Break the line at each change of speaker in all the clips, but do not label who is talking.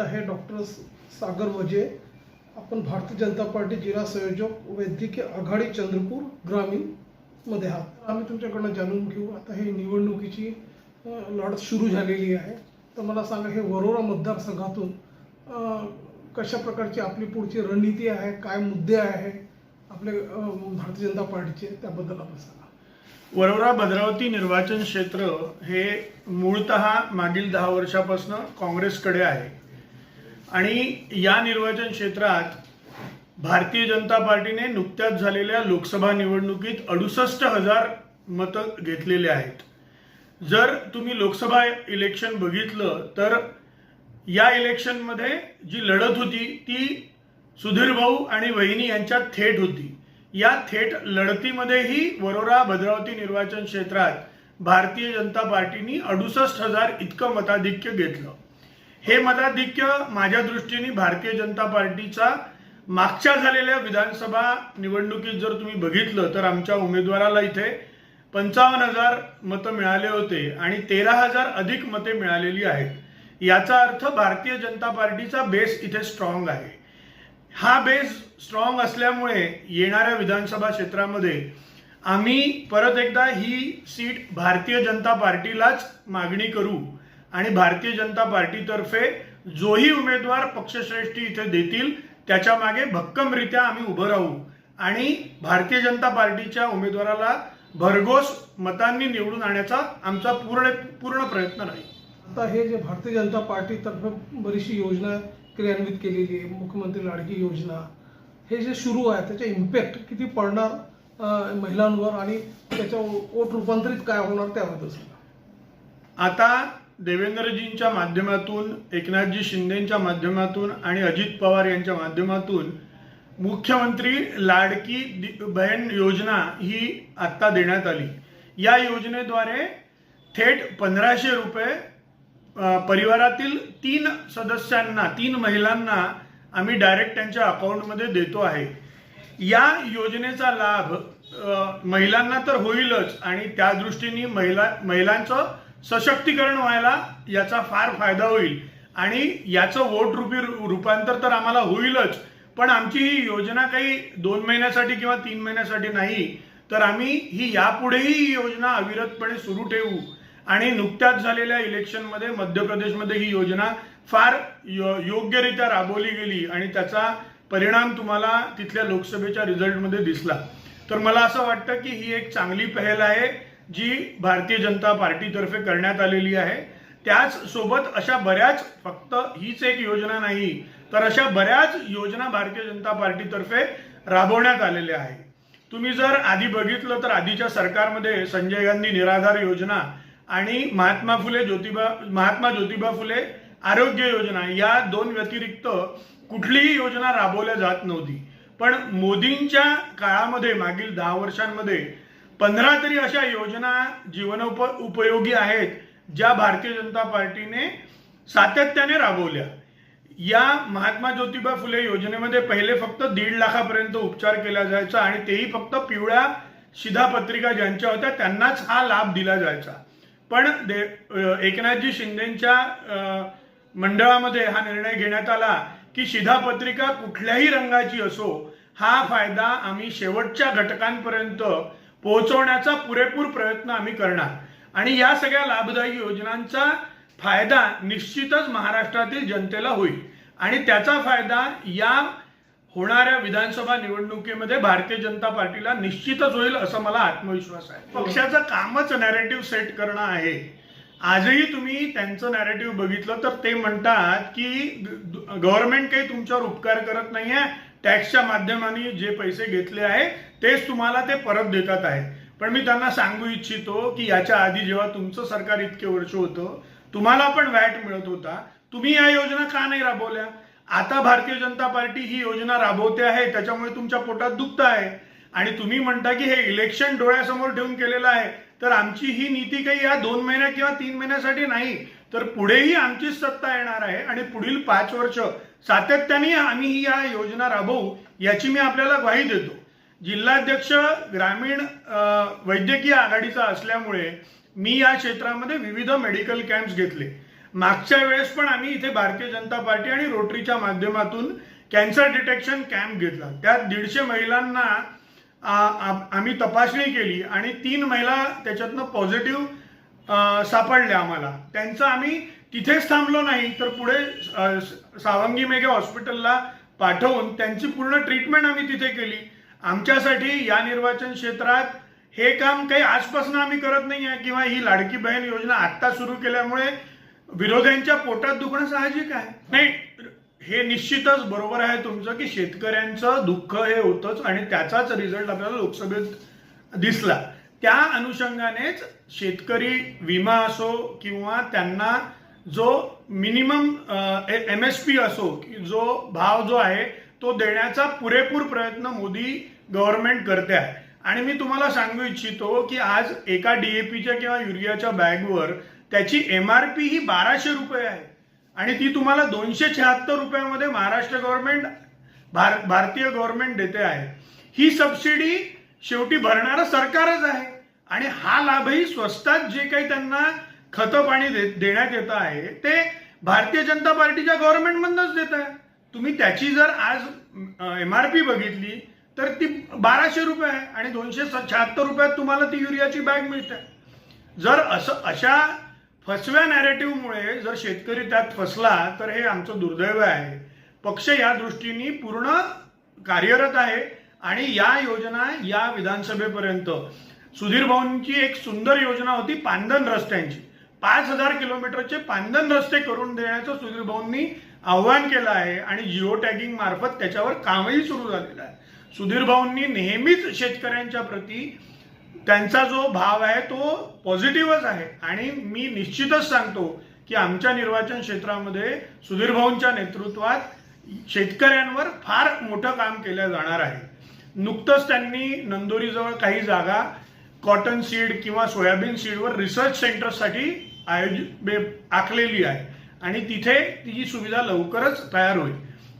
आहे डॉक्टर सागर वजे आपण भारतीय जनता पार्टी जिल्हा संयोजक वैद्यकीय आघाडी चंद्रपूर ग्रामीणमध्ये आहात. आम्ही तुमच्याकडनं जाणून घेऊ. आता हे निवडणुकीची लढत सुरू झालेली आहे. तर मला सांगा हे वरोरा मतदारसंघातून कशा प्रकारची आपली पुढची रणनीती आहे? काय मुद्दे आहे? आपले भारतीय जनता पार्टीचे त्याबद्दल आपण सांगा.
वरोरा भद्रावती निर्वाचन क्षेत्र हे मूळतः मागील दहा वर्षापासून काँग्रेसकडे आहे. आणि या निर्वाचन क्षेत्रात भारतीय जनता पार्टीने नुकत्याच झालेल्या लोकसभा निवडणुकीत अडुसष्ट हजार मतं घेतलेले आहेत. जर तुम्ही लोकसभा इलेक्शन बघितलं तर या इलेक्शनमध्ये जी लढत होती ती सुधीर भाऊ आणि वहिनी यांच्यात थेट होती. या थेट लढतीमध्येही वरोरा भद्रावती निर्वाचन क्षेत्रात भारतीय जनता पार्टीनी अडुसष्ट हजार इतकं मताधिक्य घेतलं. हे मताधिक्य माझ्या दृष्टीने भारतीय जनता पार्टीचा मागच्या झालेल्या विधानसभा निवडणुकीत जर तुम्ही बघितलं तर आमच्या उमेदवाराला इथे पंचावन्न हजार मतं मिळाले होते आणि तेरा हजार अधिक मते मिळालेली आहेत. याचा अर्थ भारतीय जनता पार्टीचा बेस इथे स्ट्रॉंग आहे. हा बेस स्ट्रॉंग असल्यामुळे येणाऱ्या विधानसभा क्षेत्रामध्ये आम्ही परत एकदा ही सीट भारतीय जनता पार्टीलाच मागणी करू. आणि भारतीय जनता पार्टीतर्फे जोही उमेदवार पक्षश्रेष्ठी इथे देतील त्याच्यामागे भक्कमरित्या आम्ही उभं राहू. आणि भारतीय जनता पार्टीच्या उमेदवाराला भरघोस मतांनी निवडून आणण्याचा आमचा पूर्ण पूर्ण प्रयत्न राहील
आता हे जे भारतीय जनता पार्टीतर्फे बरीचशी योजना क्रियान्वित केलेली आहे मुख्यमंत्री लाडकी योजना हे जे सुरू आहे त्याचा इम्पॅक्ट किती पडणार महिलांवर आणि त्याच्या ओट रूपांतरित काय होणार त्याबद्दल
आता देवेंद्रजींच्या माध्यमातून एकनाथजी शिंदेच्या माध्यमातून आणि अजित पवार यांच्या माध्यमातून मुख्यमंत्री लाडकी दि- बहीण योजना ही आत्ता देण्यात आली. या योजनेद्वारे थेट पंधराशे रुपये परिवारातील तीन सदस्यांना तीन महिलांना आम्ही डायरेक्ट त्यांच्या अकाउंटमध्ये देतो आहे. या योजनेचा लाभ महिलांना तर होईलच आणि त्या दृष्टीने महिला महिलांचं सशक्तीकरण व्हायला याचा फार फायदा होईल. आणि याचं वोट रुपी रूपांतर तर आम्हाला होईलच. पण आमची ही योजना काही दोन महिन्यासाठी किंवा तीन महिन्यासाठी नाही. तर आम्ही ही यापुढेही ही योजना अविरतपणे सुरू ठेवू. आणि नुकत्याच झालेल्या इलेक्शनमध्ये मध्य प्रदेशमध्ये ही योजना फार यो- योग्यरित्या राबवली गेली आणि त्याचा परिणाम तुम्हाला तिथल्या लोकसभेच्या रिझल्टमध्ये दिसला. तर मला असं वाटतं की ही एक चांगली पहल आहे. जी भारतीय जनता पार्टीतर्फे करण्यात आलेली आहे. त्याच सोबत अशा बऱ्याच फक्त हीच एक योजना नाही तर अशा बऱ्याच योजना भारतीय जनता पार्टीतर्फे राबवण्यात आलेल्या आहे. तुम्ही जर आधी बघितलं तर आधीच्या सरकारमध्ये संजय गांधी निराधार योजना आणि महात्मा फुले ज्योतिबा महात्मा ज्योतिबा फुले आरोग्य योजना या दोन व्यतिरिक्त कुठलीही योजना राबवल्या जात नव्हती. पण मोदींच्या काळामध्ये मागील दहा वर्षांमध्ये पंधरा तरी अशा योजना जीवनोप उपयोगी आहेत ज्या भारतीय जनता पार्टीने सातत्याने राबवल्या. या महात्मा ज्योतिबा फुले योजनेमध्ये पहिले फक्त दीड लाखापर्यंत उपचार केला जायचा आणि तेही फक्त पिवळ्या शिधापत्रिका ज्यांच्या होत्या त्यांनाच हा लाभ दिला जायचा. पण दे एकनाथजी शिंदेच्या मंडळामध्ये हा निर्णय घेण्यात आला की शिधापत्रिका कुठल्याही रंगाची असो हा फायदा आम्ही शेवटच्या घटकांपर्यंत पोहोचवण्याचा पुरेपूर प्रयत्न आम्ही करणार. आणि या सगळ्या लाभदायी योजनांचा फायदा निश्चितच महाराष्ट्रातील जनतेला होईल. आणि त्याचा फायदा या होणाऱ्या विधानसभा निवडणुकीमध्ये भारतीय जनता पार्टीला निश्चितच होईल असं मला आत्मविश्वास आहे. पक्षाचं कामच नॅरेटिव्ह सेट करणं आहे. आजही तुम्ही त्यांचं नॅरेटिव्ह बघितलं तर ते म्हणतात की गव्हर्नमेंट काही तुमच्यावर उपकार करत नाहीये. टॅक्सच्या माध्यमाने जे पैसे घेतले आहे तेच तुम्हाला ते परत देतात आहेत. पण मी त्यांना सांगू इच्छितो की याच्या आधी जेव्हा तुमचं सरकार इतके वर्ष होतं तुम्हाला पण वॅट मिळत होता. तुम्ही या योजना का नाही राबवल्या? आता भारतीय जनता पार्टी ही योजना राबवते आहे त्याच्यामुळे तुमच्या पोटात दुखत आहे. आणि तुम्ही म्हणता की हे इलेक्शन डोळ्यासमोर ठेवून केलेलं आहे तर आमची ही नीती काही या दोन महिन्या किंवा तीन महिन्यासाठी नाही. तर पुढेही आमचीच सत्ता येणार आहे आणि पुढील पाच वर्ष सातत्याने आम्ही ही या योजना राबवू याची मी आपल्याला ग्वाही देतो. जिल्हाध्यक्ष ग्रामीण वैद्यकीय आघाडीचा असल्यामुळे मी या क्षेत्रामध्ये विविध मेडिकल कॅम्प्स घेतले. मागच्या वेळेस पण आम्ही इथे भारतीय जनता पार्टी आणि रोटरीच्या माध्यमातून कॅन्सर डिटेक्शन कॅम्प घेतला. त्यात दीडशे महिलांना आम्ही तपासणी केली आणि तीन महिला त्याच्यातनं पॉझिटिव्ह सापडल्या आम्हाला. त्यांचं आम्ही तिथेच थांबलो नाही तर पुढे सावंगी मेघे हॉस्पिटलला पाठवून त्यांची पूर्ण ट्रीटमेंट आम्ही तिथे केली. आमच्यासाठी या निर्वाचन क्षेत्रात हे काम काही आजपासून आम्ही करत नाही आहे किंवा ही लाडकी बहीण योजना आत्ता सुरू केल्यामुळे विरोध्यांच्या पोटात दुखणं साहजिक आहे. नाही हे निश्चितच बरोबर आहे तुमचं की शेतकऱ्यांचं दुःख हे होतंच आणि त्याचाच रिझल्ट आपल्याला लोकसभेत दिसला. त्या अनुषंगानेच शेतकरी विमा असो किंवा त्यांना जो मिनिमम एम एस पी असो जो भाव जो आहे तो देण्याचा पुरेपूर प्रयत्न मोदी गव्हर्नमेंट करते आहे आणि मी तुम्हाला सांगू इच्छितो की आज एका डीएपीच्या किंवा युरियाच्या बॅगवर त्याची एम आर पी ही बाराशे रुपये आहे. आणि ती तुम्हाला दोनशे शहात्तर रुपयामध्ये महाराष्ट्र गव्हर्नमेंट भार भारतीय गव्हर्नमेंट देते आहे. ही सबसिडी शेवटी भरणारं सरकारच आहे. आणि हा लाभही स्वस्तात जे काही त्यांना खतं पाणी देण्यात येत आहे ते भारतीय जनता पार्टीच्या गव्हर्नमेंटमधनच देत आहे. तुम्ही त्याची जर आज एम आर पी बघितली तर ती बाराशे रुपये आहे आणि दोनशे शहात्तर रुपयात तुम्हाला ती युरियाची बॅग मिळते. जर असं अशा फसव्या नॅरेटिव्हमुळे जर शेतकरी त्यात फसला तर हे आमचं दुर्दैव आहे. पक्ष या दृष्टीने पूर्ण कार्यरत आहे आणि या योजना या विधानसभेपर्यंत. सुधीर भाऊंची एक सुंदर योजना होती पांदन रस्त्यांची. पाच हजार किलोमीटरचे पांदन रस्ते करून देण्याचं सुधीर भाऊंनी आव्हान केलं आहे आणि जिओ टॅगिंग मार्फत त्याच्यावर कामही सुरू झालेलं आहे. सुधीर भाऊंनी नेहमीच शेतकऱ्यांच्या प्रती त्यांचा जो भाव आहे तो पॉझिटिव्हच आहे. आणि मी निश्चितच सांगतो की आमच्या निर्वाचन क्षेत्रामध्ये सुधीर भाऊंच्या नेतृत्वात शेतकऱ्यांवर फार मोठं काम केलं जाणार आहे. नुकतंच त्यांनी नंदोरीजवळ काही जागा कॉटन सीड किंवा सोयाबीन सीडवर रिसर्च सेंटरसाठी आयोजित आखलेली आहे. आणि तिथे तिची सुविधा लवकरच तयार होईल.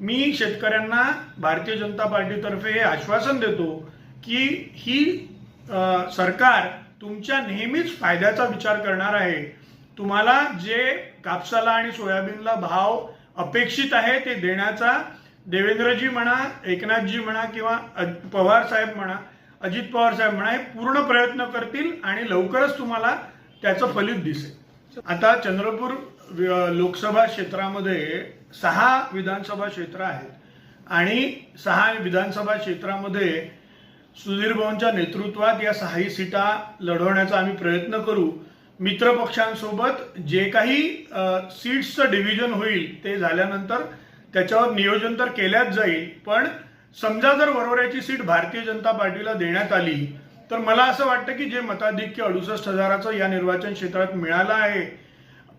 मी शेतकऱ्यांना भारतीय जनता पार्टीतर्फे हे आश्वासन देतो की ही आ, सरकार तुमच्या नेहमीच फायद्याचा विचार करणार आहे. तुम्हाला जे कापसाला आणि सोयाबीनला भाव अपेक्षित आहे ते देण्याचा देवेंद्रजी म्हणा एकनाथजी म्हणा किंवा अज- पवार साहेब म्हणा अजित पवार साहेब म्हणा हे पूर्ण प्रयत्न करतील आणि लवकरच तुम्हाला त्याचं फलित दिसेल. आता चंद्रपूर लोकसभा क्षेत्रामध्ये सहा विधानसभा क्षेत्र आहेत. आणि सहा विधानसभा क्षेत्रामध्ये सुधीर भाऊंच्या नेतृत्वात या सहाही सीटा लढवण्याचा आम्ही प्रयत्न करू. मित्रपक्षांसोबत जे काही सीट्सचं डिव्हिजन होईल ते झाल्यानंतर त्याच्यावर नियोजन तर केल्याच जाईल पण समजा जर वरोऱ्याची सीट भारतीय जनता पार्टीला देण्यात आली तर मला असं वाटतं की जे मताधिक्य अडुसष्ट हजाराचं या निर्वाचन क्षेत्रात मिळालं आहे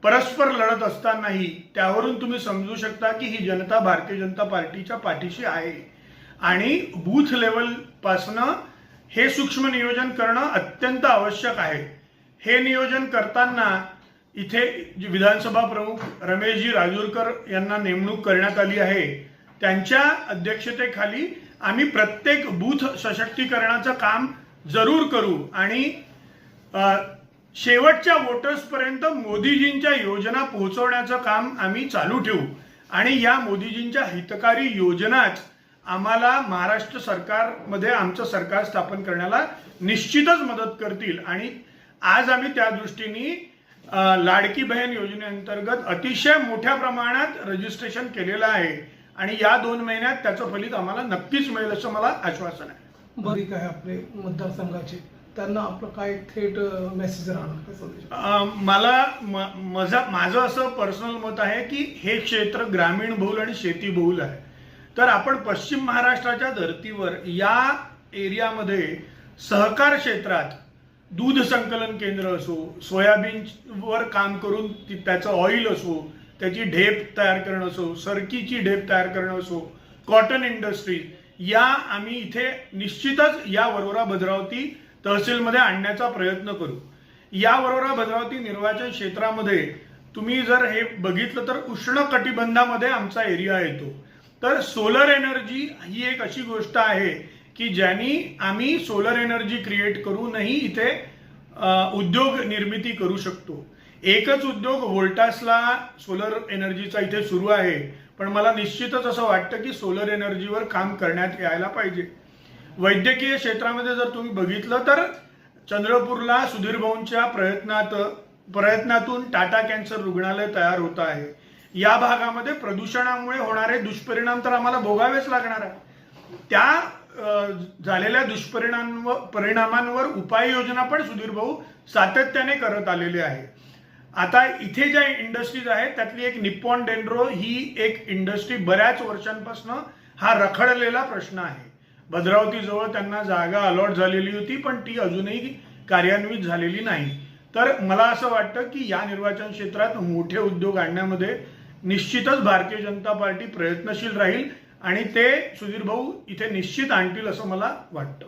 परस्पर लढत असतानाही त्यावरून तुम्ही समजू शकता की ही जनता भारतीय जनता पार्टीच्या पाठीशी आहे. आणि बूथ लेवल पासनं हे सूक्ष्म नियोजन करणं अत्यंत आवश्यक आहे. हे नियोजन करताना इथे जे विधानसभा प्रमुख रमेशजी राजूरकर यांना नेमणूक करण्यात आली आहे. त्यांच्या अध्यक्षतेखाली आम्ही प्रत्येक बूथ सशक्तीकरणाचं काम जरूर करू आणि शेवटच्या वोटर्सपर्यंत मोदीजींच्या योजना पोहोचवण्याचं काम आम्ही चालू ठेवू. आणि या मोदीजींच्या हितकारी योजनाच आम्हाला महाराष्ट्र सरकारमध्ये आमचं सरकार स्थापन करण्याला निश्चितच मदत करतील. आणि आज आम्ही त्या दृष्टीने लाडकी बहीण योजनेअंतर्गत अतिशय मोठ्या प्रमाणात रजिस्ट्रेशन केलेलं आहे. आणि या दोन महिन्यात त्याचं फलित आम्हाला नक्कीच मिळेल असं मला आश्वासन आहे.
बरी काय आपले मतदारसंघाचे त्यांना आपलं काय थेट मेसेज राहणार
मला माझा माझं असं पर्सनल मत आहे की हे क्षेत्र ग्रामीण बहुल आणि शेती बहुल आहे. तर आपण पश्चिम महाराष्ट्राच्या धर्तीवर या एरियामध्ये सहकार क्षेत्रात दूध संकलन केंद्र असो सोयाबीनवर काम करून त्याचं ऑइल असो त्याची ढेप तयार करणं असो सरकीची ढेप तयार करणं असो कॉटन इंडस्ट्री या आम्ही इथे निश्चितच या वरोरा भद्रावती तहसीलमध्ये आणण्याचा प्रयत्न करू. याबरोबर भद्रावती निर्वाचन क्षेत्रामध्ये तुम्ही जर हे बघितलं तर उष्ण कटिबंधामध्ये आमचा एरिया येतो. तर सोलर एनर्जी ही एक अशी गोष्ट आहे की ज्यांनी आम्ही सोलर एनर्जी क्रिएट करूनही इथे उद्योग निर्मिती करू शकतो. एकच उद्योग व्होल्टासला सोलर एनर्जीचा इथे सुरू आहे. पण मला निश्चितच असं वाटतं की सोलर एनर्जीवर काम करण्यात यायला पाहिजे. वैद्यकीय क्षेत्रामध्ये जर तुम्ही बघितलं तर चंद्रपूरला सुधीर भाऊंच्या प्रयत्नात प्रयत्नातून टाटा कॅन्सर रुग्णालय तयार होत आहे. या भागामध्ये प्रदूषणामुळे होणारे दुष्परिणाम तर आम्हाला भोगावेच लागणार आहे. त्या झालेल्या दुष्परिणामांवर परिणामांवर उपाययोजना पण सुधीर भाऊ सातत्याने करत आलेले आहे. आता इथे ज्या इंडस्ट्रीज आहेत त्यातली एक निप्पॉन डेंड्रो ही एक इंडस्ट्री बऱ्याच वर्षांपासून हा रखडलेला प्रश्न आहे. भद्रावतीजवळ त्यांना जागा अलॉट झालेली होती पण ती अजूनही कार्यान्वित झालेली नाही. तर मला असं वाटतं की या निर्वाचन क्षेत्रात मोठे उद्योग आणण्यामध्ये निश्चितच भारतीय जनता पार्टी प्रयत्नशील राहील आणि ते सुधीर भाऊ इथे निश्चित आणतील असं मला वाटतं.